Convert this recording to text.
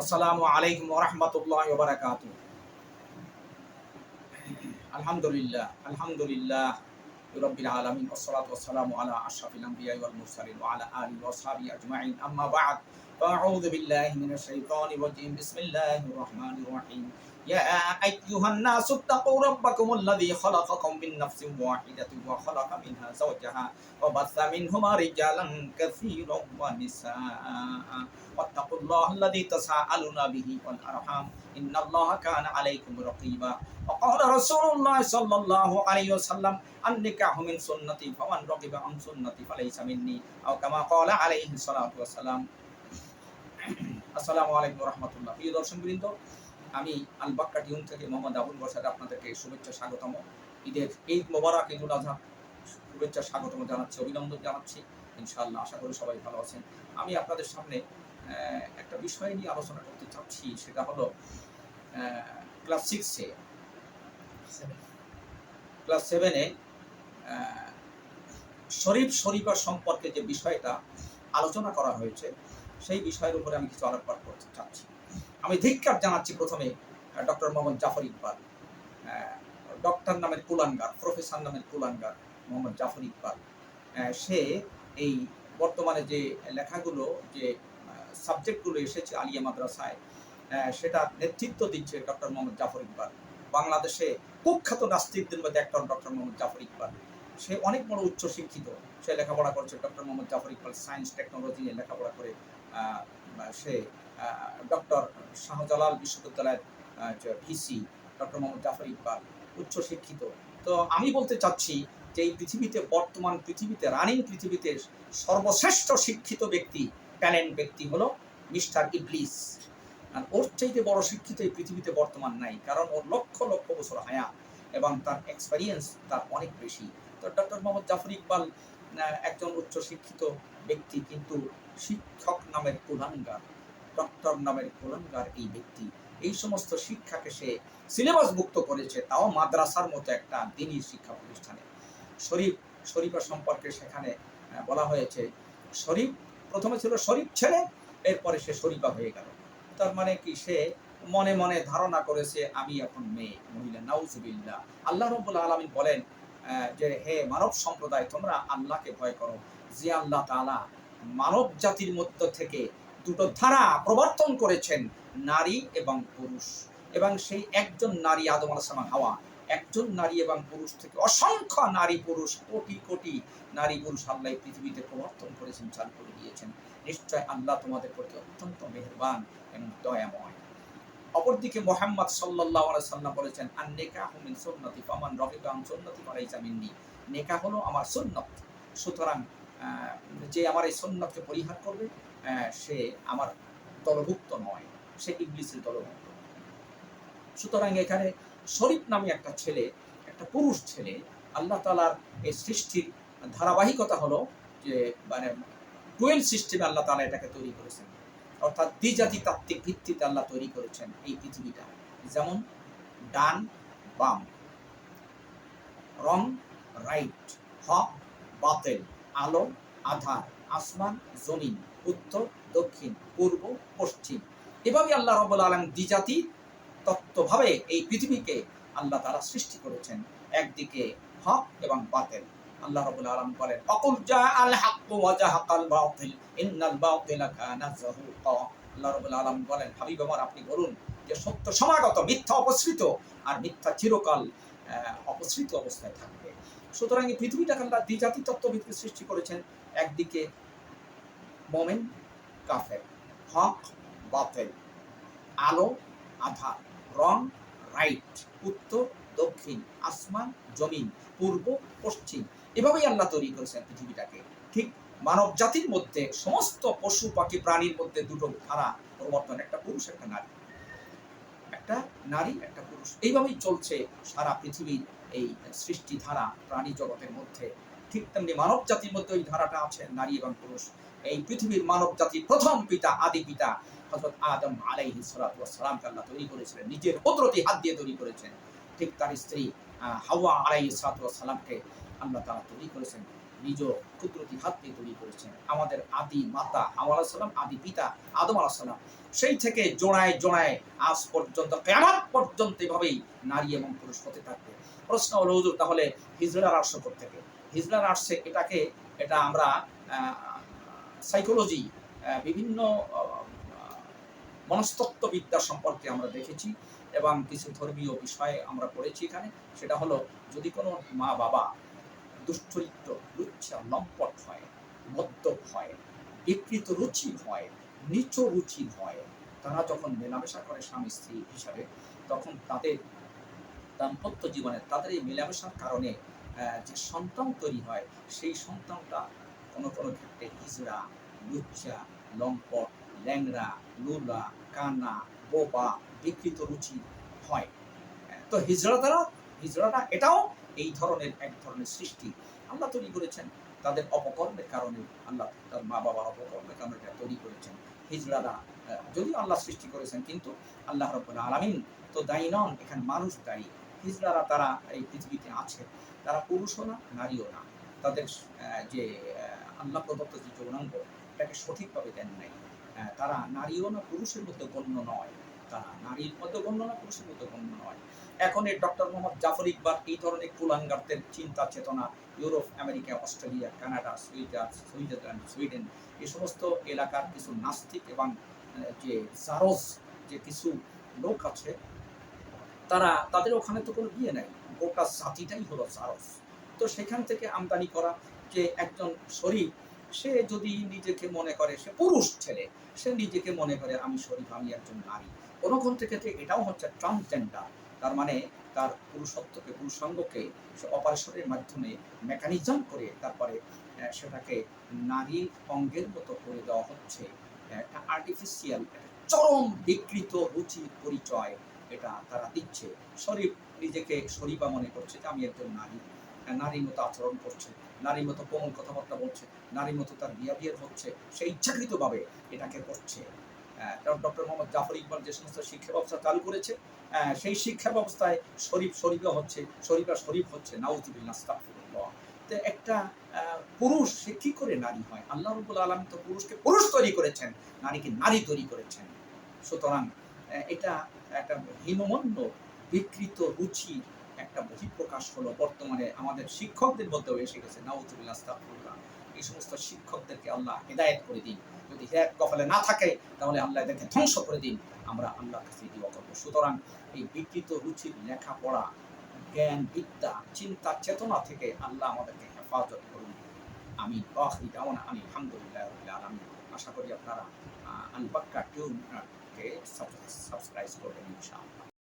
আসসালামু আলাইকুম ওরহমতুল্লাহ ওবরাকাত আলহামদুলিল্লাহ আলহামদুলিল্লাহ রব্বিল আলামিন والصلاه والسلام على اشرف الانبياء والمرسلين وعلى اله وصحبه اجمعين اما بعد فاعوذ بالله من الشيطان الرجيم بسم الله الرحمن الرحيم يا أيها الناس اتقوا ربكم الذي خلقكم من نفس واحدة وخلق منها زوجها وبث منهما رجالا كثيرا ونساء. واتقوا الله الذي تساءلون به والأرحام. إن الله كان عليكم رقيبا. وقال رسول الله صلى الله عليه وسلم النكاح من سنتي فمن رغب عن سنتي فليس مني. أو كما قال عليه الصلاة والسلام. السلام عليكم ورحمة الله. في دور আমি আলবাক্কা টিউন থেকে মোহাম্মদ আবুল বসাদ আপনাদেরকে শুভেচ্ছা, স্বাগতম। ঈদের ঈদ মোবারক, ঈদুল আজহা, শুভেচ্ছা, স্বাগতম জানাচ্ছি, অভিনন্দন জানাচ্ছি। ইনশাআল্লাহ আশা করি সবাই ভালো আছেন। আমি আপনাদের সামনে একটা বিষয় নিয়ে আলোচনা করতে চাচ্ছি, সেটা হলো ক্লাস সিক্সে ক্লাস সেভেনে শরীফ শরীফা সম্পর্কে যে বিষয়টা আলোচনা করা হয়েছে, সেই বিষয়ের উপরে আমি কিছু আলোকপাত করতে চাচ্ছি। আমি ধিক্কার জানাচ্ছি প্রথমে ডক্টর মোহাম্মদ জাফর ইকবাল। ডক্টর নামের কুলাঙ্গার, প্রফেসর নামের কুলাঙ্গার মোহাম্মদ জাফর ইকবাল। সে এই বর্তমানে যে লেখাগুলো, যে সাবজেক্টগুলো এসেছে আলিয়া মাদ্রাসায় সেটা নেতৃত্ব দিচ্ছে ডক্টর মোহাম্মদ জাফর ইকবাল। বাংলাদেশে কুখ্যাত নাস্তিকদের মধ্যে একটা ডক্টর মোহাম্মদ জাফর ইকবাল। সে অনেক বড় উচ্চ শিক্ষিত সে লেখাপড়া করছে doctor Mohammad Zafar Iqbal, science, technology নিয়ে লেখাপড়া করে সে ডক্টর শাহজালাল বিশ্ববিদ্যালয়ের ভিসি ডক্টর মোহাম্মদ জাফর ইকবাল উচ্চ শিক্ষিত তো আমি বলতে চাচ্ছি যে এই পৃথিবীতে, বর্তমান পৃথিবীতে, রানিং পৃথিবীতে সর্বশ্রেষ্ঠ শিক্ষিত ব্যক্তি, ট্যালেন্ট ব্যক্তি হলো মিস্টার ইবলিস। আর ওর চাইতে বড় শিক্ষিত এই পৃথিবীতে বর্তমান নাই, কারণ ওর লক্ষ লক্ষ বছর হায়া এবং তার এক্সপেরিয়েন্স তার অনেক বেশি। তো ডক্টর মোহাম্মদ জাফর ইকবাল একজন উচ্চ শিক্ষিত ব্যক্তি, কিন্তু শিক্ষক নামের প্রধান কুলাঙ্গার। ডক্টর নামের কুলাঙ্গার এই ব্যক্তি। এই সমস্ত শিক্ষাকে সে সিলেবাস মুক্ত করেছে, তাও মাদ্রাসার মতো একটা দিনী শিক্ষা প্রতিষ্ঠানে। শরীফ, শরীফা সম্পর্কে সেখানে বলা হয়েছে, শরীফ, প্রথমে ছিল শরীফ ছেলে, এরপরে সে শরীফা হয়ে গেল। তার মানে কি, সে মনে মনে ধারণা করেছে, আমি এখন মেয়ে, মহিলা, নাউজুবিল্লাহ। আল্লাহ রব্বুল আলমিন বলেন যে হে মানব সম্প্রদায়, তোমরা আল্লাহকে ভয় করো। যে আল্লাহ তাআলা মানব জাতির মধ্য থেকে দুটো ধারা প্রবর্তন করেছেন নারী এবং পুরুষ। এবং সেই একজন নারী আদম আলাইসালাম হাওয়া, একজন নারী এবং পুরুষ থেকে অসংখ্য নারী পুরুষ, কোটি কোটি নারী পুরুষ আল্লাহ পৃথিবীতে প্রবর্তন করেছেন, চালু করে দিয়েছেন। নিশ্চয় আল্লাহ তোমাদের প্রতি অত্যন্ত মেহেরবান এবং দয়াময়। অপরদিকে মোহাম্মদ সাল্লাহ সাল্লাম বলেছেন আর নেকা হুমিন সুন্নতি, ফামান রবিকাম সুন্নতি ফালাইসা মিন্নি। নেকা হলো আমার সুন্নত। সুতরাং যে আমার এই সুন্নতকে পরিহার করবে সে আমার দলভুক্ত নয়, সে ইংলিশের দলভুক্ত। সুতরাং এখানে শরীফ নামে একটা ছেলে, একটা পুরুষ ছেলে, আল্লাহ তালার এই সৃষ্টির ধারাবাহিকতা হলো যে মানে টুয়েলভ সিস্টেমে আল্লাহ তালা এটাকে তৈরি করেছেন। অর্থাৎ দ্বিজাতি তাত্ত্বিক ভিত্তিতে আল্লাহ তৈরি করেছেন এই পৃথিবীটা। যেমন, ডান, বাম। রং রাইট হক, বাতেল, আলো, আধার, আসমান, জমিন। উত্তর, দক্ষিণ, পূর্ব, পশ্চিম। এভাবে আল্লাহ রব্বুল আলম দ্বিজাতি তত্ত্বভাবে এই পৃথিবীকে আল্লাহ তারা সৃষ্টি করেছেন। একদিকে হক এবং বাতেল। আল্লাহ রাব্বুল আলামিন বলেন, অকুল জা আল হাক্কু ওয়া জাহাকাল বাতিল, ইন্নাল বাতিলা কানা যাহুকা। আল্লাহ রাব্বুল আলামিন বলেন, হাবিব আমার, আপনি বলুন যে সত্য সমাগত, মিথ্যা অপসৃত আর মিথ্যা চিরকাল অপসৃত অবস্থায় থাকবে। সুতরাং এই পৃথিবীটাকে আল্লাহ দ্বিজাতি তত্ত্ববিদকে সৃষ্টি করেছেন। একদিকে মোমেন, কাফের। হক, বাতেল। আলো, আধার। রং, রাইট। উত্তর, দক্ষিণ। আসমান, জমিন। পূর্ব, পশ্চিম। এভাবেই আল্লাহ তৈরি করেছেন পৃথিবীটাকে। ঠিক মানব জাতির মধ্যে সমস্ত পশু, পাখি, প্রাণীর মধ্যে দুটো ধারা প্রবর্তন। একটা পুরুষ, একটা নারী। একটা নারী, একটা পুরুষ। এইভাবেই চলছে সারা পৃথিবীর এই সৃষ্টি ধারা প্রাণী জগতের মধ্যে। ঠিক তেমনি মানব জাতির মধ্যে ওই ধারাটা আছে, নারী এবং পুরুষ। এই পৃথিবীর মানব জাতির প্রথম পিতা, আদি পিতা হজরত আদম আলাইহি তৈরি করেছিলেন, নিজের কুদরতি হাত দিয়ে তৈরি করেছেন। ঠিক তার স্ত্রী হাওয়া আলাইহি আল্লাহ তারা তৈরি করেছেন, নিজ কুদরতি হাত দিয়ে তৈরি করেছেন। আমাদের আদি মাতা হাওয়া সালাম, আদি পিতা আদম আলাহ সেই থেকে জোড়ায় জোড়ায় আজ পর্যন্ত কেমন পর্যন্ত এভাবেই নারী এবং পুরুষ হতে থাকবে। প্রশ্ন হলো, হুজুর, তাহলে হিজড়ার আসছে থেকে হিজড়ার আসছে, এটাকে, এটা আমরা সাইকোলজি বিভিন্ন মনস্তত্ত্ববিদ্যা সম্পর্কে আমরা দেখেছি এবং কিছু ধর্মীয় বিষয়ে আমরা পড়েছি এখানে। সেটা হলো, যদি কোনো মা বাবা দুশ্চরিত্র, লুচ্ছা, লম্পট হয়, মদ্যপ হয়, বিকৃত রুচি হয়, নিচ রুচি হয়, তারা যখন মেলামেশা করে স্বামী, স্ত্রী হিসাবে, তখন তাদের দাম্পত্য জীবনে তাদের এই মেলামেশার কারণে যে সন্তান তৈরি হয়, সেই সন্তানটা কোনো কোনো ক্ষেত্রে হিজড়া, লুচ্চা, লম্পট, ল্যাংড়া, লুলা, কানা, বোবা বিকৃত রুচি হয়। তো হিজড়া দ্বারা, হিজড়াটা এটাও এই ধরনের, এক ধরনের সৃষ্টি। আল্লাহ তৈরি করেছেন তাদের অপকর্মের কারণে, আল্লাহ তার মা বাবার অপকর্মের কারণে এটা তৈরি করেছেন। হিজড়ারা যদিও আল্লাহ সৃষ্টি করেছেন, কিন্তু আল্লাহ রব্বুল আলামিন তো দায়ী নন, এখানে মানুষ দায়ী। হিজড়ারা তারা এই পৃথিবীতে আছে। তারা পুরুষও না, নারীও না। তাদের যে আল্লাহ প্রদত্ত যে যৌনাঙ্গ, এটাকে সঠিকভাবে দেন নাই। তারা নারীও না, পুরুষের মধ্যে গণ্য নয়। তারা নারীর মধ্যে গণ্য না, পুরুষের মধ্যে গণ্য নয়। এখন এই ডক্টর মোহাম্মদ জাফর ইকবাল এই ধরনের কুলাঙ্গারদের চিন্তা, চেতনা, ইউরোপ, আমেরিকা, অস্ট্রেলিয়া, কানাডা সুইডার সুইজারল্যান্ড সুইডেন, এই সমস্ত এলাকার কিছু নাস্তিক এবং যে, সারস, যে কিছু লোক আছে তারা, তাদের ওখানে তো কোনো বিয়ে নাই। গোটা জাতিটাই হলো জারজ তো সেখান থেকে আমদানি করা যে একজন শরীফ, সে যদি নিজেকে মনে করে সে পুরুষ ছেলে, সে নিজেকে মনে করে, আমি শরীফ, আমি একজন নারী। কোনো কোন থেকে এটাও হচ্ছে ট্রান্সজেন্ডার তার মানে তার পুরুষত্বকে, পুরুষাঙ্গকে সে অপারেশনের মাধ্যমে মেকানিজম করে তারপরে সেটাকে নারীর অঙ্গের মতো করে দেওয়া হচ্ছে। একটা আর্টিফিশিয়াল চরম বিকৃত রুচির পরিচয় এটা তারা দিচ্ছে। শরীফ নিজেকে শরীফা মনে করছে যে আমি একজন নারী। আহ, নারীর মতো আচরণ করছে নারীর মতো কোমল কথাবার্তা বলছে নারীর মতো তার বিহেভিয়ার হচ্ছে সে ইচ্ছাকৃতভাবে এটাকে করছে। কারণ ডক্টর মোহাম্মদ জাফর ইকবাল যে সমস্ত শিক্ষা ব্যবস্থা চালু করেছে সেই শিক্ষা ব্যবস্থায় শরীফ শরীফা হচ্ছে শরীফা শরীফ হচ্ছে নাউজুবিল্লাহ তো একটা পুরুষ সে কি করে নারী হয়? আল্লাহ রবুল আলম তো পুরুষকে পুরুষ তৈরি করেছেন নারীকে নারী তৈরি করেছেন। সুতরাং এটা একটা হীনমন্য, বিকৃত রুচি একটা বহিঃপ্রকাশ হলো বর্তমানে আমাদের শিক্ষকদের মধ্যেও এসে গেছে। নাউজুবিল্লাহ, আস্তাগফিরুল্লাহ। এই সমস্ত শিক্ষকদেরকে আল্লাহ হেদায়েত করে দিন। যদি হেদায়েত কপালে না থাকে, তাহলে আল্লাহ এদেরকে ধ্বংস করে দিন। আমরা আল্লাহর কাছে দোয়া করব। সুতরাং এই বিকৃত রুচির লেখাপড়া, জ্ঞান, বিদ্যা, চিন্তা, চেতনা থেকে আল্লাহ আমাদেরকে হেফাজত করুন। আমি আখরি দাওয়ানা আমি আলহামদুলিল্লাহ আলামিন। আশা করি আপনারা আলবাক্কা টিউনকে সাবস্ক্রাইব করবেন ইনশাআল্লাহ